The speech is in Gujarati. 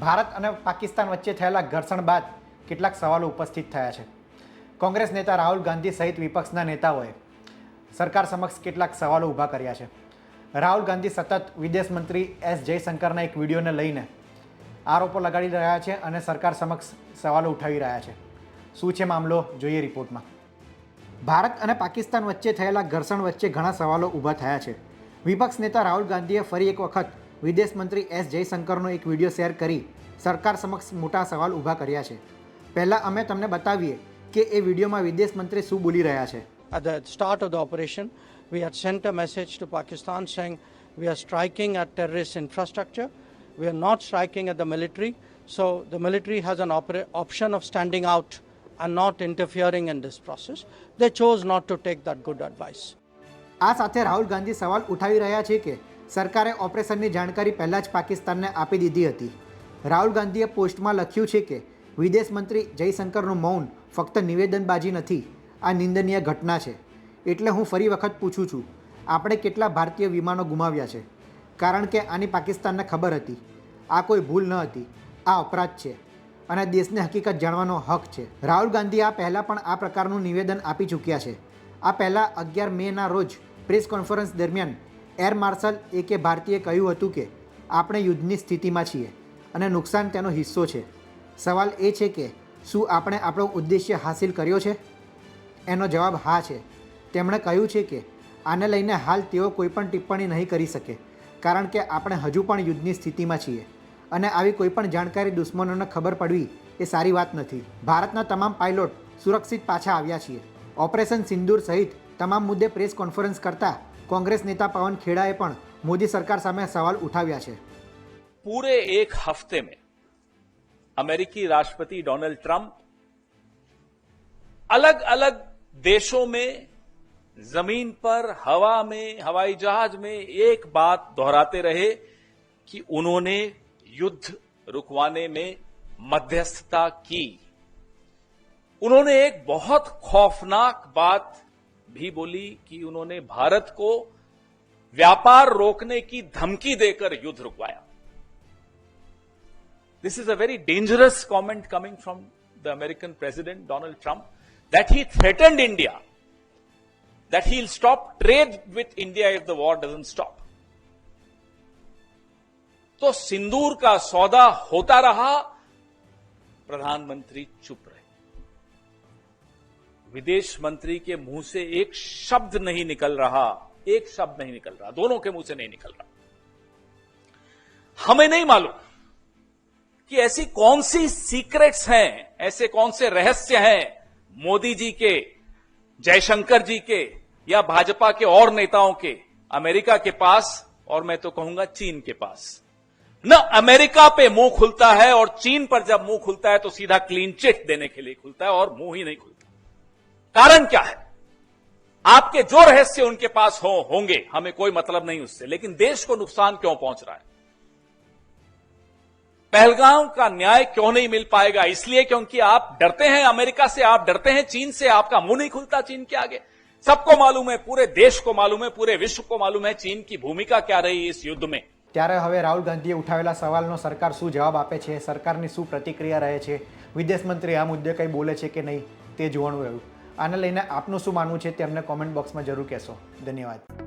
ભારત અને પાકિસ્તાન વચ્ચે થયેલા ઘર્ષણ બાદ કેટલાક સવાલો ઉપસ્થિત થયા છે. કોંગ્રેસ નેતા રાહુલ ગાંધી સહિત વિપક્ષના નેતાઓએ સરકાર સમક્ષ કેટલાક સવાલો ઊભા કર્યા છે. રાહુલ ગાંધી સતત વિદેશ મંત્રી એસ જયશંકરના એક વિડીયોને લઈને આરોપો લગાડી રહ્યા છે અને સરકાર સમક્ષ સવાલો ઉઠાવી રહ્યા છે. શું છે મામલો? જોઈએ રિપોર્ટમાં. ભારત અને પાકિસ્તાન વચ્ચે થયેલા ઘર્ષણ વચ્ચે ઘણા સવાલો ઊભા થયા છે. વિપક્ષ નેતા રાહુલ ગાંધીએ ફરી એક વખત વિદેશ મંત્રી એસ જયશંકરનો એક વીડિયો શેર કરી સરકાર સમક્ષ મોટા સવાલ ઊભા કર્યા છે પહેલાં અમે તમને બતાવીએ કે એ વિડીયોમાં વિદેશ મંત્રી શું બોલી રહ્યા છે At the start of the operation, we had sent a message to Pakistan saying we are striking at terrorist infrastructure. We are not striking at the military. So the military has an opera- option of standing out and not interfering in this process. They chose not to take that good advice. આ સાથે રાહુલ ગાંધી સવાલ ઉઠાવી રહ્યા છે કે સરકારે ઓપરેશનની જાણકારી પહેલાં જ પાકિસ્તાનને આપી દીધી હતી. રાહુલ ગાંધીએ પોસ્ટમાં લખ્યું છે કે, વિદેશ મંત્રી જયશંકરનું મૌન ફક્ત નિવેદનબાજી નથી, આ નિંદનીય ઘટના છે. એટલે હું ફરી વખત પૂછું છું, આપણે કેટલા ભારતીય વિમાનો ગુમાવ્યા છે? કારણ કે આની પાકિસ્તાનને ખબર હતી. આ કોઈ ભૂલ ન હતી. આ અપરાધ છે. અને દેશને હકીકત જાણવાનો હક છે. રાહુલ ગાંધી આ પહેલાં પણ આ પ્રકારનું નિવેદન આપી ચૂક્યા છે. આ પહેલાં અગિયાર મેના રોજ પ્રેસ કોન્ફરન્સ દરમિયાન એર માર્શલ એ કે ભારતીએ કહ્યું હતું કે, આપણે યુદ્ધની સ્થિતિમાં છીએ અને નુકસાન તેનો હિસ્સો છે. સવાલ એ છે કે, શું આપણે આપણો ઉદ્દેશ્ય હાસિલ કર્યો છે? એનો જવાબ હા છે. તેમણે કહ્યું છે કે, આને લઈને હાલ તેઓ કોઈ પણ ટિપ્પણી નહીં કરી શકે, કારણ કે આપણે હજુ પણ યુદ્ધની સ્થિતિમાં છીએ અને આવી કોઈપણ જાણકારી દુશ્મનોને ખબર પડવી એ સારી વાત નથી. ભારતના તમામ પાયલોટ સુરક્ષિત પાછા આવ્યા છીએ. ઓપરેશન સિંદૂર સહિત તમામ મુદ્દે પ્રેસ કોન્ફરન્સ કરતા કોંગ્રેસ નેતા પવન ખેડાએ પણ મોદી સરકાર સામે સવાલ ઉઠાવ્યા છે पूरे एक हफ्ते में अमेरिकी राष्ट्रपति डोनाल्ड ट्रंप अलग अलग देशों में जमीन पर हवा में हवाई जहाज में एक बात दोहराते रहे कि उन्होंने युद्ध रुकवाने में मध्यस्थता की उन्होंने एक बहुत खौफनाक बात भी बोली कि उन्होंने भारत को व्यापार रोकने की धमकी देकर युद्ध रुकवाया। This is a very dangerous comment coming from the American president Donald Trump that he threatened India that he stop trade with India if the war doesn't stop तो सिंदूर का सौदा होता रहा, प्रधानमंत्री चुप रहे। विदेश मंत्री के मुँह से एक शब्द नहीं निकल रहा, एक शब्द नहीं निकल रहा, दोनों के मुँह से नहीं निकल रहा। हमें नहीं मालूम कि ऐसी कौन सी सीक्रेट्स हैं, ऐसे कौन से रहस्य हैं मोदी जी के, जयशंकर जी के, या भाजपा के और नेताओं के, अमेरिका के पास, और मैं तो कहूँगा चीन के पास। न अमेरिका पे मुँह खुलता है, और चीन पर जब मुँह खुलता है तो सीधा क्लीन चिट देने के लिए खुलता है, और मुँह ही नहीं खुलता। कारण क्या है आपके जो रहस्य उनके पास हो होंगे हमें कोई मतलब नहीं उससे लेकिन देश को नुकसान क्यों पहुंच रहा है पहलगाम का न्याय क्यों नहीं मिल पाएगा इसलिए क्योंकि आप डरते हैं अमेरिका से आप डरते हैं चीन से आपका मुंह नहीं खुलता चीन के आगे सबको मालूम है पूरे देश को मालूम है पूरे विश्व को मालूम है चीन की भूमिका क्या रही इस युद्ध में ત્યારે હવે રાહુલ ગાંધીએ ઉઠાવેલા સવાલનો સરકાર શું જવાબ આપે છે સરકારની શું પ્રતિક્રિયા રહે છે વિદેશ મંત્રી આ મુદ્દે કંઈ બોલે છે કે નહીં તે જોવાનું રહ્યું આને લઈને આપનું શું માનવું છે તે અમને કોમેન્ટ બોક્સમાં જરૂર કહેશો. ધન્યવાદ.